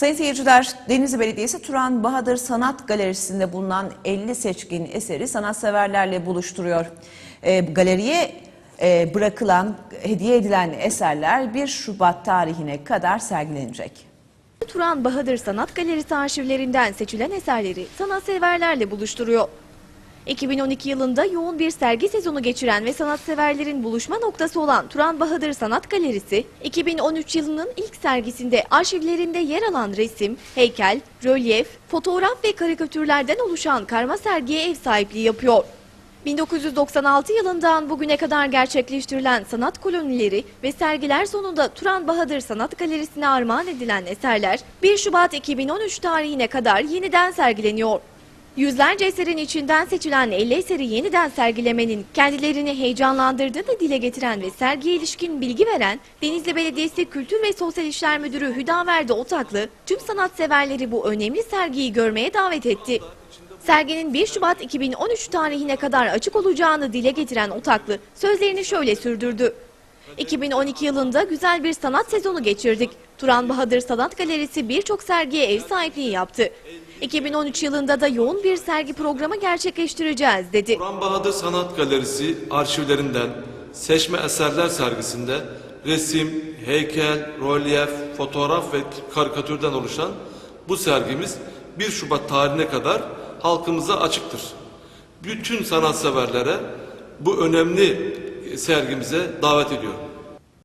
Sayın seyirciler, Denizli Belediyesi Turan Bahadır Sanat Galerisi'nde bulunan 50 seçkin eseri sanatseverlerle buluşturuyor. E, galeriye e, bırakılan, hediye edilen eserler 1 Şubat tarihine kadar sergilenecek. Turan Bahadır Sanat Galerisi arşivlerinden seçilen eserleri sanatseverlerle buluşturuyor. 2012 yılında yoğun bir sergi sezonu geçiren ve sanatseverlerin buluşma noktası olan Turan Bahadır Sanat Galerisi, 2013 yılının ilk sergisinde arşivlerinde yer alan resim, heykel, rölyef, fotoğraf ve karikatürlerden oluşan karma sergiye ev sahipliği yapıyor. 1996 yılından bugüne kadar gerçekleştirilen sanat kolonileri ve sergiler sonunda Turan Bahadır Sanat Galerisi'ne armağan edilen eserler 1 Şubat 2013 tarihine kadar yeniden sergileniyor. Yüzlerce eserin içinden seçilen 50 eseri yeniden sergilemenin kendilerini heyecanlandırdığını dile getiren ve sergiye ilişkin bilgi veren Denizli Belediyesi Kültür ve Sosyal İşler Müdürü Hüdaverdi Otaklı tüm sanatseverleri bu önemli sergiyi görmeye davet etti. Serginin 1 Şubat 2013 tarihine kadar açık olacağını dile getiren Otaklı sözlerini şöyle sürdürdü. 2012 yılında güzel bir sanat sezonu geçirdik. Turan Bahadır Sanat Galerisi birçok sergiye ev sahipliği yaptı. 2013 yılında da yoğun bir sergi programı gerçekleştireceğiz dedi. Kur'an Bahadır Sanat Galerisi arşivlerinden seçme eserler sergisinde resim, heykel, rölyef, fotoğraf ve karikatürden oluşan bu sergimiz 1 Şubat tarihine kadar halkımıza açıktır. Bütün sanatseverlere bu önemli sergimize davet ediyorum.